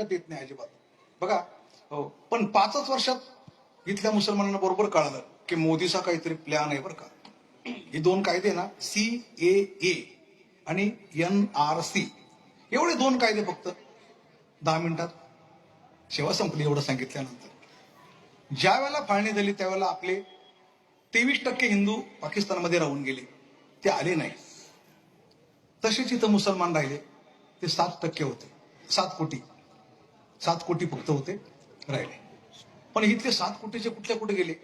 लक्षात येत नाही अजिबात. बघा हो पण पाचच वर्षात इथल्या मुसलमानांना बरोबर कळालं की मोदीचा काहीतरी प्लॅन आहे बरं का. हे दोन कायदे ना सी ए ए आणि एन आर सी एवढे दोन कायदे फक्त. दहा मिनिटात. सेवा संपली एवढं सांगितल्यानंतर. ज्या वेळेला फाळणी झाली त्यावेळेला आपले तेवीस टक्के हिंदू पाकिस्तानमध्ये राहून गेले. ते आले नाही. तसेच इथं मुसलमान राहिले. ते सात टक्के होते. सात कोटी. सात कोटी फक्त होते राहिले. पण इथले सात कोटीचे कुठल्या कुठे गेले?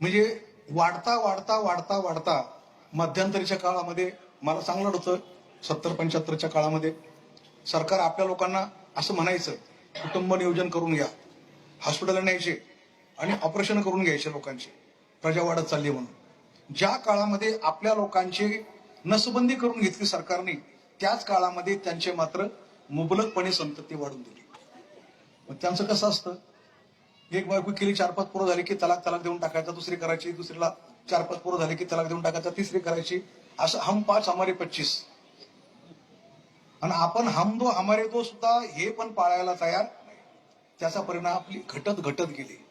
म्हणजे वाढता वाढता वाढता वाढता मध्यंतरीच्या काळामध्ये मला चांगलं होतं सत्तर पंच्याहत्तरच्या काळामध्ये सरकार आपल्या लोकांना असं म्हणायचं कुटुंब नियोजन करून घ्या हॉस्पिटलला न्यायचे आणि ऑपरेशन करून घ्यायचे लोकांचे. प्रजा वाढत चालली म्हणून. ज्या काळामध्ये आपल्या लोकांची नसबंदी करून घेतली सरकारने त्याच काळामध्ये त्यांचे मात्र मुबलकपणे संतती वाढून दिली. मग त्यांचं कसं असतं? एक बायको केली चार पाच पोरं झाली की तलाक तलाक देऊन टाकायचा दुसरी करायची दुसरीला चार पाच पोरं झाली की तलाक देऊन टाकायचा तिसरी करायची. असं हम पाच हमारे पच्चीस. आणि आपण हम दो हमारे दो सुद्धा हे पण पाळायला तयार त्याचा परिणाम आपली घटत घटत गेली.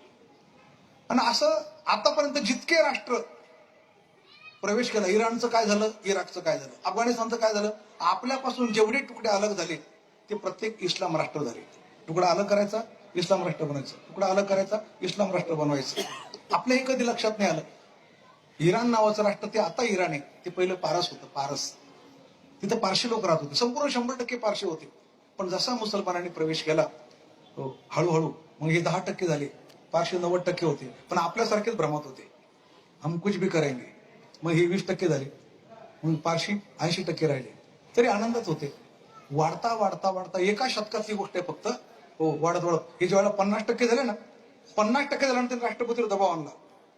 आणि असं आतापर्यंत जितके राष्ट्र प्रवेश केला इराणचं काय झालं? इराकचं काय झालं? अफगाणिस्तानचं काय झालं? आपल्यापासून जेवढे तुकडे अलग झाले ते प्रत्येक इस्लाम राष्ट्र झाले. तुकडा अलग करायचा इस्लाम राष्ट्र बनायचं. तुकडा अलग करायचा इस्लाम राष्ट्र बनवायचं. आपल्याही कधी लक्षात नाही आलं. इराण नावाचं राष्ट्र ते आता इराण आहे. ते पहिलं पारस होतं पारस. तिथं पारशी लोक राहत होते. संपूर्ण शंभर टक्के पारशी होते. पण जसा मुसलमानांनी प्रवेश केला हळूहळू मग हे दहा टक्के झाले. पारशी नव्वद टक्के होते. पण आपल्यासारखेच भ्रमात होते. हम कुछ भी करेंगे. मग हे वीस टक्के झाले. मग पारशी ऐंशी टक्के राहिले. तरी आनंदच होते. वाढता वाढता वाढता एका शतकातली गोष्ट आहे फक्त. हो वाढत वाढत. हे ज्यावेळेला पन्नास टक्के झाले ना पन्नास टक्के झाल्यानंतर राष्ट्रपतीवर दबाव आणला.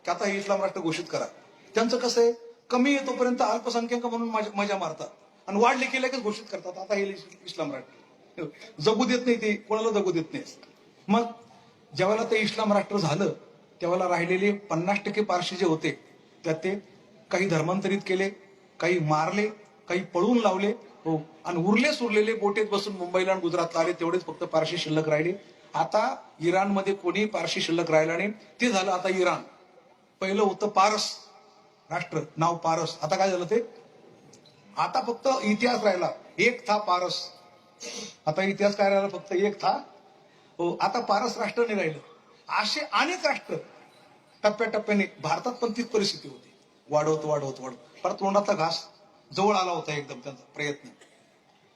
की आता हे इस्लाम राष्ट्र घोषित करा. त्यांचं कसं आहे कमी येतोपर्यंत अल्पसंख्याक म्हणून मजा मजा मारतात. आणि वाढले की लगेच घोषित करतात. आता हे इस्लाम राष्ट्र. जगू देत नाही ते कोणाला जगू देत नाही मग ज्यावेळेला ते इस्लाम राष्ट्र झालं त्यावेळेला राहिलेले पन्नास टक्के पारशी जे होते त्यात ते काही धर्मांतरित केले काही मारले काही पळून लावले आणि उरले सुरलेले बोटेत बसून मुंबईला आणि गुजरातला आले तेवढेच फक्त पारशी शिल्लक राहिले. आता इराणमध्ये कोणी पारशी शिल्लक राहिला नाही. ते झालं आता इराण. पहिलं होतं पारस राष्ट्र नाव पारस. आता काय झालं ते? आता फक्त इतिहास राहिला. एक था पारस. आता इतिहास काय राहिला? फक्त एक था. हो आता पारस राष्ट्र नाही राहिलं. असे अनेक राष्ट्र टप्प्याटप्प्याने भारतात पण तीच परिस्थिती होती. वाढवत वाढवत वाढवत. परत तोंडातला घास. जवळ आला होता एकदम त्यांचा प्रयत्न.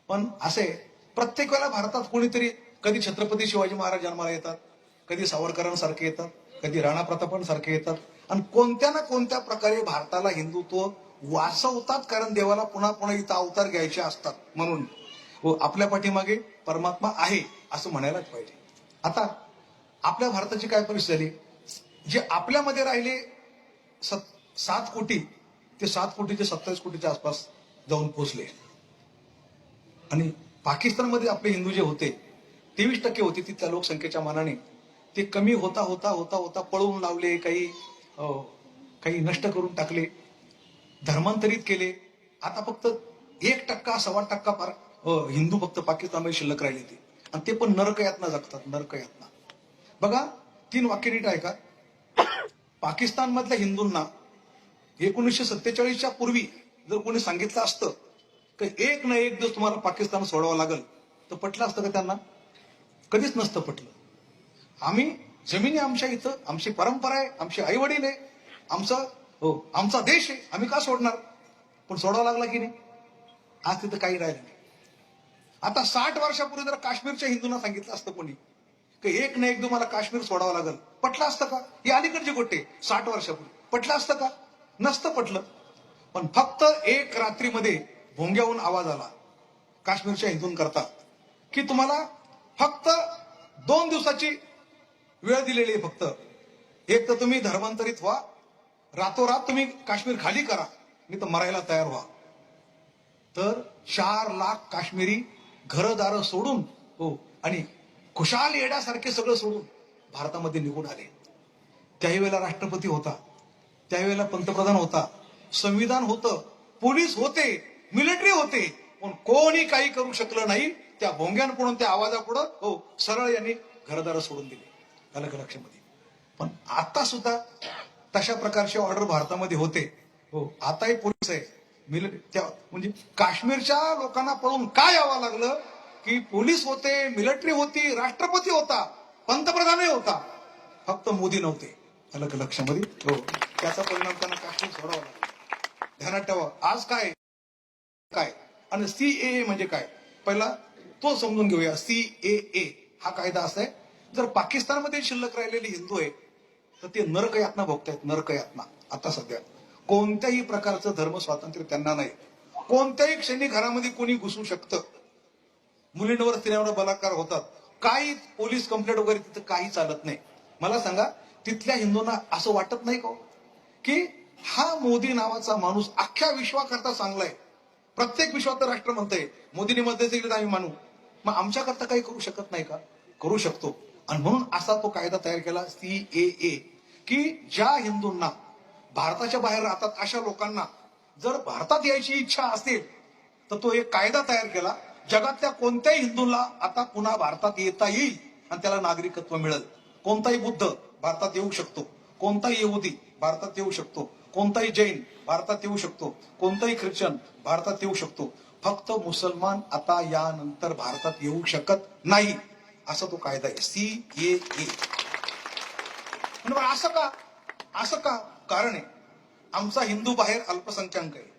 पण असे प्रत्येक वेळेला भारतात कोणीतरी कधी छत्रपती शिवाजी महाराज जन्माला येतात कधी सावरकरांसारखे येतात कधी राणा प्रतापांसारखे येतात आणि कोणत्या ना कोणत्या प्रकारे भारताला हिंदुत्व वाचवतात कारण देवाला पुन्हा पुन्हा इथं अवतार घ्यायचे असतात म्हणून. व आपल्या पाठीमागे परमात्मा आहे असं म्हणायलाच पाहिजे. आता आपल्या भारताची काय परिस्थिती झाली? जे आपल्यामध्ये राहिले सत- सात कोटी ते सात कोटीचे सत्तावीस कोटीच्या आसपास जाऊन पोहोचले. आणि पाकिस्तानमध्ये आपले हिंदू जे होते तेवीस टक्के होते तिथल्या लोकसंख्येच्या मानाने. ते कमी होता होता होता होता पळवून लावले काही काही नष्ट करून टाकले धर्मांतरित केले. आता फक्त एक टक्का सव्वा टक्का पार हिंदू फक्त पाकिस्तानमध्ये शिल्लक राहिले ते आणि ते पण नरकयातना जगतात नरकयातना. बघा तीन वाक्य नीट ऐका. पाकिस्तान मधल्या हिंदूंना एकोणीसशे सत्तेचाळीसच्या पूर्वी जर कोणी सांगितलं असतं की एक ना एक दिवस तुम्हाला पाकिस्तान सोडावं लागल. तर पटलं असतं का त्यांना? कधीच नसतं पटलं. आम्ही जमिनी आमच्या इथं आमची परंपरा आहे आमचे आई वडील आहे आमचा हो आमचा देश आहे आम्ही का सोडणार? पण सोडावा लागला की नाही? आज तिथं काही राहिलं नाही. आता साठ वर्षापूर्वी जर काश्मीरच्या हिंदूंना सांगितलं असतं कोणी की एक ना एक दिवस मला काश्मीर सोडावं लागल. पटलं असतं का? ही अलीकडची गोष्ट आहे साठ वर्षापूर्वी. पटलं असतं का? नसतं पटलं. पण फक्त एक रात्रीमध्ये भोंग्याहून आवाज आला. काश्मीरच्या हिंदून करता की तुम्हाला फक्त दोन दिवसाची वेळ दिलेली आहे फक्त. एक तर तुम्ही धर्मांतरित व्हा. रातोरात तुम्ही काश्मीर खाली करा. मी तर मरायला तयार व्हा. तर चार लाख काश्मीरी घरदारं सोडून हो आणि खुशाल येण्यासारखे सगळं सोडून भारतामध्ये निघून आले. त्याही वेळेला राष्ट्रपती होता. त्यावेळेला पंतप्रधान होता. संविधान होतं. पोलीस होते. मिलिटरी होते. पण कोणी काही करू शकलं नाही. त्या भोंग्यांपुढून त्या आवाजापुढं हो सरळ यांनी घरदार सोडून दिले. अलग लक्षामध्ये. पण आता सुद्धा तशा प्रकारचे ऑर्डर भारतामध्ये होते. हो आताही पोलीस आहे. मिलिटरी त्या म्हणजे काश्मीरच्या लोकांना पळून काय यावं लागलं? की पोलीस होते मिलिटरी होती राष्ट्रपती होता पंतप्रधानही होता. फक्त मोदी नव्हते. अलग लक्षामध्ये. हो. त्याचा परिणाम त्यांना काही सोडावा लागला ध्यानात ठेवा. आज काय? काय? आणि सी ए म्हणजे काय? पहिला तो समजून घेऊया. सी ए ए हा कायदा असा आहे. जर पाकिस्तानमध्ये शिल्लक राहिलेले हिंदू आहे तर ते नरकयातना भोगतायत. नरकयातना. आता सध्या. कोणत्याही प्रकारचं धर्म स्वातंत्र्य त्यांना नाही. कोणत्याही क्षणी घरामध्ये कोणी घुसू शकतं. मुलींवर स्त्रियांवर बलात्कार होतात. काही पोलीस कंप्लेंट वगैरे तिथं काही चालत नाही. मला सांगा तिथल्या हिंदूंना असं वाटत नाही का हो? की हा मोदी नावाचा माणूस अख्ख्या विश्वाकरता चांगला आहे प्रत्येक विश्वात राष्ट्र म्हणतंय मोदीने मध्ये दिले आम्ही मानू. मग आमच्याकरता काही करू शकत नाही का? करू शकतो. आणि म्हणून असा तो कायदा तयार केला सी ए ए की ज्या हिंदूंना भारताच्या बाहेर राहतात अशा लोकांना जर भारतात यायची इच्छा असेल तर तो एक कायदा तयार केला. जगातल्या कोणत्याही हिंदूला आता पुन्हा भारतात येता येईल आणि त्याला नागरिकत्व मिळेल. कोणताही बुद्ध भारतात येऊ शकतो. कोणताही यहुदी भारतात येऊ शकतो. कोणताही जैन भारतात येऊ शकतो. कोणताही ख्रिश्चन भारतात येऊ शकतो. फक्त मुसलमान आता यानंतर भारतात येऊ शकत नाही असा तो कायदा आहे. सी ए असं का असं का कारण आहे? आमचा हिंदू बाहेर अल्पसंख्याक आहे.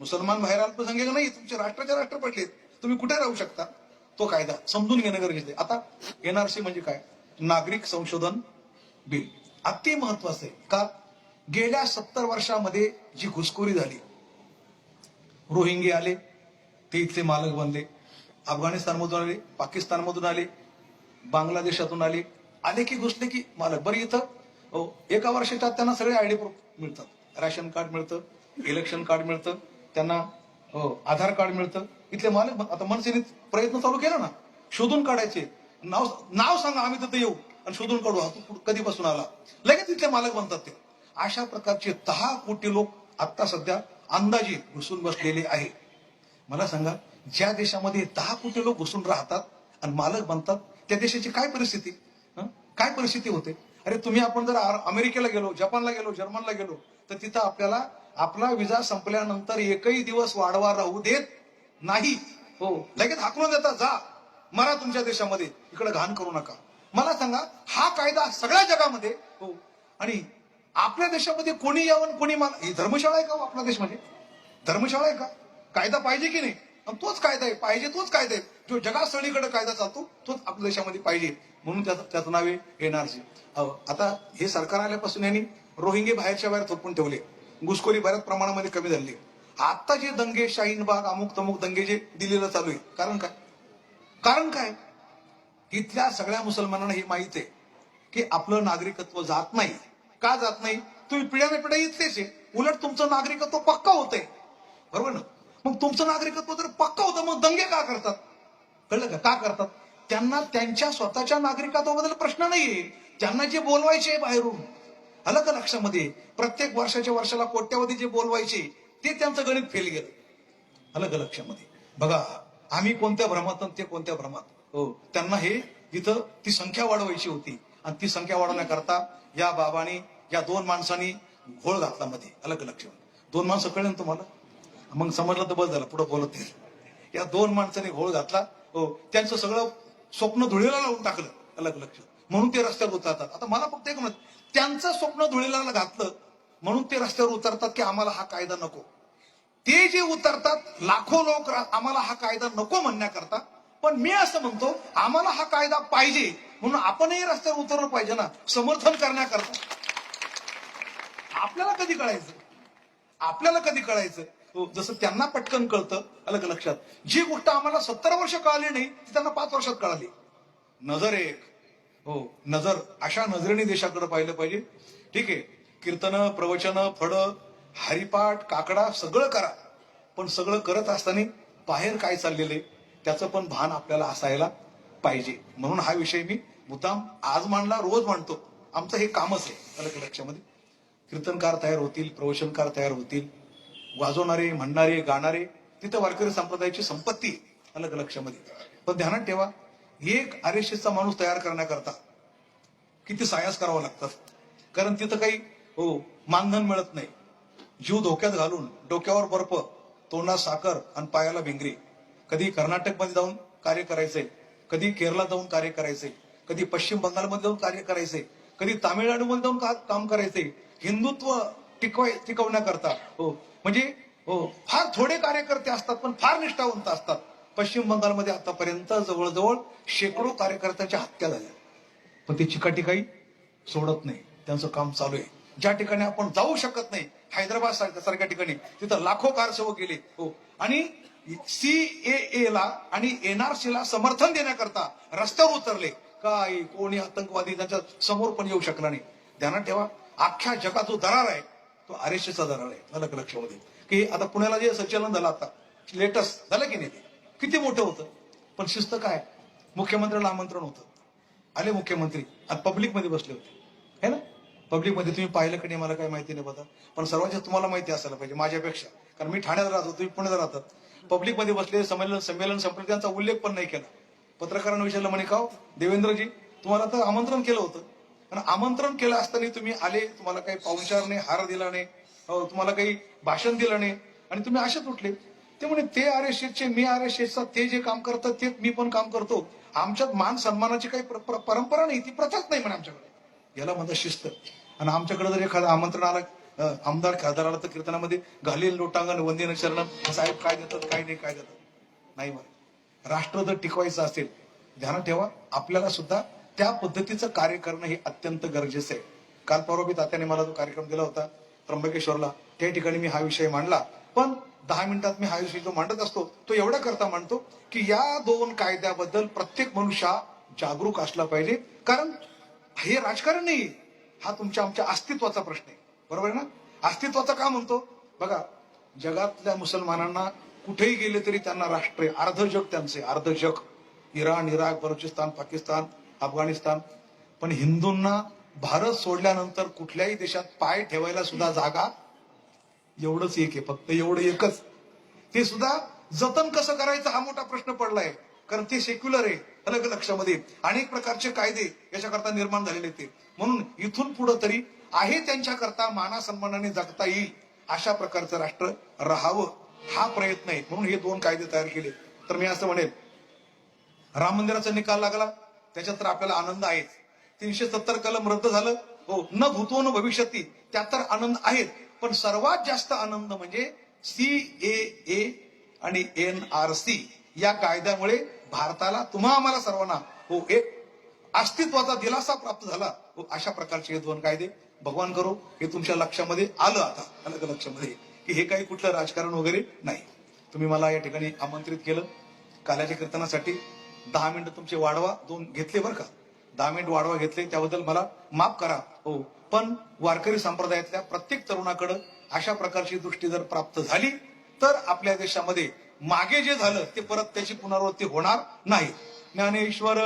मुसलमान बाहेर अल्पसंख्याक नाही तुमचे राष्ट्राचे राष्ट्र पडले तुम्ही कुठे राहू शकता? तो कायदा समजून घेणं गरजेचं आहे. आता एनआरसी म्हणजे काय? नागरिक संशोधन बिल अति महत्वाचं आहे. का? गेल्या सत्तर वर्षामध्ये जी घुसखोरी झाली रोहिंगे आले ते इथले मालक बनले अफगाणिस्तानमधून आले पाकिस्तानमधून आले बांगलादेशातून आले आले की घुसले की मालक. बरं इथं हो एका वर्षाच्या त्यांना सगळे आयडी प्रूफ मिळतात. राशन कार्ड मिळतं इलेक्शन कार्ड मिळतं त्यांना हो आधार कार्ड मिळतं. इथले मालक बन- आता मनसेने प्रयत्न चालू केला ना शोधून काढायचे. नाव नाव सांगा आम्ही तिथे येऊ. आणि शोधून काढू हा तू कधीपासून आला? लगेच तिथले मालक बनतात ते. अशा प्रकारचे दहा कोटी लोक आता सध्या अंदाजे घुसून बसलेले आहे. मला सांगा ज्या देशामध्ये दहा कोटी लोक घुसून राहतात आणि मालक बनतात त्या देशाची काय परिस्थिती? काय परिस्थिती होते? अरे तुम्ही आपण जर अमेरिकेला गेलो जपानला गेलो जर्मनला गेलो तर तिथं आपल्याला आपला विजा संपल्यानंतर एकही दिवस वाढवा राहू देत नाही. हो लगेच हाकलून देता जा. मरा तुमच्या देशामध्ये. इकडे घाण करू नका. मला सांगा हा कायदा सगळ्या जगामध्ये हो. आणि आपल्या देशामध्ये कोणी यावं कोणी मान ही धर्मशाळा आहे का हो आपला देश म्हणजे धर्मशाळा आहे का? कायदा पाहिजे की नाही? आणि तोच कायदा आहे पाहिजे तोच कायदा आहे. जो जगात सगळीकडे कायदा चालतो तोच आपल्या देशामध्ये पाहिजे. म्हणून त्याचं त्याचं नाव आहे एनआरसी. आता हे सरकार आल्यापासून यांनी रोहिंगे बाहेरच्या बाहेर थोपून ठेवले. घुसखोरी बऱ्याच प्रमाणामध्ये कमी झाली. आता जे दंगे शाहीनबाग अमुक तमुक दंगे जे दिलेलं चालू आहे कारण काय? कारण काय? इथल्या सगळ्या मुसलमानांना हे माहीत आहे की आपलं नागरिकत्व जात नाही. का जात नाही? तुम्ही पिढ्याने पिढ्या इथलेच आहे. उलट तुमचं नागरिकत्व पक्का होतंय. बरोबर ना? मग तुमचं नागरिकत्व जर पक्का होतं मग दंगे का करतात? कळलं का? का करतात? त्यांना त्यांच्या स्वतःच्या नागरिकत्वाबद्दल प्रश्न नाहीये. त्यांना जे बोलवायचे बाहेरून आलं का लक्षामध्ये प्रत्येक वर्षाच्या वर्षाला कोट्यावधी जे बोलवायचे ते त्यांचं गणित फेल गेलं. आलं का लक्षामध्ये बघा आम्ही कोणत्या भ्रमात ते कोणत्या भ्रमात? हो, त्यांना हे तिथं ती संख्या वाढवायची होती आणि ती संख्या वाढवण्याकरता या बाबांनी या दोन माणसांनी घोळ घातला मध्ये अलग लक्ष दोन माणसं कळले ना तुम्हाला? मग समजलं तर बस झालं पुढे बोलत नाही. या दोन माणसांनी घोळ घातला हो त्यांचं सगळं स्वप्न धुळीला लावून टाकलं अलग लक्ष म्हणून ते रस्त्यावर उतरतात. आता मला फक्त एक म्हणत त्यांचं स्वप्न धुळीला घातलं म्हणून ते रस्त्यावर उतरतात की आम्हाला हा कायदा नको. ते जे उतरतात लाखो लोक आम्हाला हा कायदा नको म्हणण्याकरता पण मी असं म्हणतो आम्हाला हा कायदा पाहिजे म्हणून आपणही रस्त्यावर उतरलं पाहिजे ना समर्थन करण्याकरता. आपल्याला कधी कळायचं? आपल्याला कधी कळायचं? हो, जसं त्यांना पटकन कळतं अलग लक्षात. जी गोष्ट आम्हाला सत्तर वर्ष कळाली नाही ती त्यांना पाच वर्षात कळाली. नजर एक. हो नजर अशा नजरेने देशाकडे पाहिलं पाहिजे. ठीक आहे कीर्तन प्रवचन फड हरिपाठ काकडा सगळं करा. पण सगळं करत असताना बाहेर काय चाललेलं आहे? त्याचं पण भान आपल्याला असायला पाहिजे. म्हणून हा विषय मी मुद्दाम आज मांडला रोज मांडतो. आमचं हे कामच आहे. अलग लक्षामध्ये कीर्तनकार तयार होतील प्रवचनकार तयार होतील वाजवणारे म्हणणारे गाणारे तिथं वारकरी संप्रदायाची संपत्ती अलग लक्षामध्ये पण ध्यानात ठेवा एक आरएसएसचा माणूस तयार करण्याकरता किती सायास करावा लागतात कारण तिथं काही हो मानधन मिळत नाही. जीव धोक्यात घालून डोक्यावर बर्फ तोंडात साखर आणि पायाला भिंगरी. कधी कर्नाटकमध्ये जाऊन कार्य करायचंय कधी केरला जाऊन कार्य करायचंय कधी पश्चिम बंगालमध्ये जाऊन कार्य करायचंय कधी तामिळनाडूमध्ये जाऊन का- काम करायचंय हिंदुत्व टिकवाय टिकवण्याकरता. हो. म्हणजे हो फार थोडे कार्यकर्ते असतात पण फार निष्ठावंत असतात. पश्चिम बंगालमध्ये आतापर्यंत जवळजवळ शेकडो कार्यकर्त्यांच्या हत्या झाल्या. पण ते चिकाटी काही सोडत नाही. त्यांचं काम चालू आहे. ज्या ठिकाणी आपण जाऊ शकत नाही हैदराबाद सारख्या सारख्या ठिकाणी तिथं लाखो कारसेवक गेले. हो. आणि सीएए ला आणि एनआरसी ला समर्थन देण्याकरता रस्त्यावर उतरले. काय कोणी आतंकवादी त्यांच्यासमोर पण येऊ शकला नाही. ध्यानात ठेवा अख्ख्या जगात जो दरार आहे तो आरएसएसचा दरार आहे. मला लक्षामध्ये की आता पुण्याला जे संचलन झालं आता लेटेस्ट झालं की नाही ते? किती मोठं होतं? पण शिस्त काय? मुख्यमंत्र्याला आमंत्रण होतं. आले मुख्यमंत्री. आज पब्लिकमध्ये बसले होते. है ना? पब्लिकमध्ये तुम्ही पाहिलं की नाही मला काही माहिती नाही बघा. पण सर्वांच्या तुम्हाला माहिती असायला पाहिजे माझ्यापेक्षा. कारण मी ठाण्यात राहतो तुम्ही पुण्यात राहतात पब्लिकमध्ये बसले संमेलन संमेलन संपलं त्यांचा उल्लेख पण नाही केला. पत्रकारांना विचारलं म्हणे काव देवेंद्रजी तुम्हाला तर आमंत्रण केलं होतं. आणि आमंत्रण केलं असताना तुम्ही आले तुम्हाला काही पाहुणचार नाही हार दिला नाही हो, तुम्हाला काही भाषण दिलं नाही. आणि तुम्ही असेच उठले. ते म्हणे ते आर एस एसचे मी आर एस एसचा ते जे काम करतात ते मी पण काम करतो. आमच्यात मान सन्मानाची काही पर- परंपरा नाही ती प्रथाच नाही म्हणे आमच्याकडे. याला म्हणतात शिस्त. आणि आमच्याकडे जर एखादं आमंत्रण आलं आमदार खासदार आला तर कीर्तनामध्ये घालील लोटांगण वंदन शरण साहेब काय देतात काय नाही काय देतात? नाही बरं राष्ट्र जर टिकवायचं असेल ध्यानात ठेवा आपल्याला सुद्धा त्या पद्धतीचं कार्य करणं हे अत्यंत गरजेचं आहे. काल परवा मी तात्याने मला जो कार्यक्रम दिला होता त्र्यंबकेश्वरला त्या ठिकाणी मी हा विषय मांडला. पण दहा मिनिटात मी हा विषय जो मांडत असतो तो एवढा करता मांडतो की या दोन कायद्याबद्दल प्रत्येक मनुष्य जागरूक असला पाहिजे. कारण हे राजकारण नाही हा तुमच्या आमच्या अस्तित्वाचा प्रश्न आहे. बरोबर आहे ना? अस्तित्वाचा का म्हणतो? बघा जगातल्या मुसलमानांना कुठेही गेले तरी त्यांना राष्ट्र आहे. अर्ध जग त्यांचे अर्ध जग. Iran Iraq Balochistan Pakistan Afghanistan. पण हिंदूंना भारत सोडल्यानंतर कुठल्याही देशात पाय ठेवायला सुद्धा जागा एवढंच एक आहे. फक्त एवढं एकच. ते सुद्धा जतन कसं करायचं हा मोठा प्रश्न पडलाय. कारण ते सेक्युलर आहे. अलग लक्षामध्ये अनेक प्रकारचे कायदे याच्याकरता निर्माण झालेले ते. म्हणून इथून पुढे तरी आहे त्यांच्याकरता मानासन्मानाने जगता येईल अशा प्रकारचं राष्ट्र राहावं हा प्रयत्न आहे. म्हणून हे दोन कायदे तयार केले. तर मी असं म्हणेल राम मंदिराचा निकाल लागला त्याच्यात तर आपल्याला आनंद आहेच. तीनशे सत्तर कलम रद्द झालं हो न भूतो न भविष्यती त्यात तर आनंद आहेत. पण सर्वात जास्त आनंद म्हणजे सी ए आणि एन आर सी या कायद्यामुळे भारताला तुम्हा आम्हाला सर्वांना हो एक अस्तित्वाचा दिलासा प्राप्त झाला. हो अशा प्रकारचे हे दोन कायदे भगवान करो हे तुमच्या लक्षामध्ये आलं आता अलग लक्षामध्ये. की हे काही कुठलं राजकारण वगैरे नाही. तुम्ही मला या ठिकाणी आमंत्रित केलं. काल्याच्या कीर्तनासाठी दहा मिनिटं तुमचे वाढवा दोन घेतले बरं का. दहा मिनिट वाढवा घेतले त्याबद्दल मला माफ करा. हो पण वारकरी संप्रदायातल्या प्रत्येक तरुणाकडं अशा प्रकारची दृष्टी जर प्राप्त झाली तर आपल्या देशामध्ये मागे जे झालं ते परत त्याची पुनरावृत्ती होणार नाही. ज्ञानेश्वर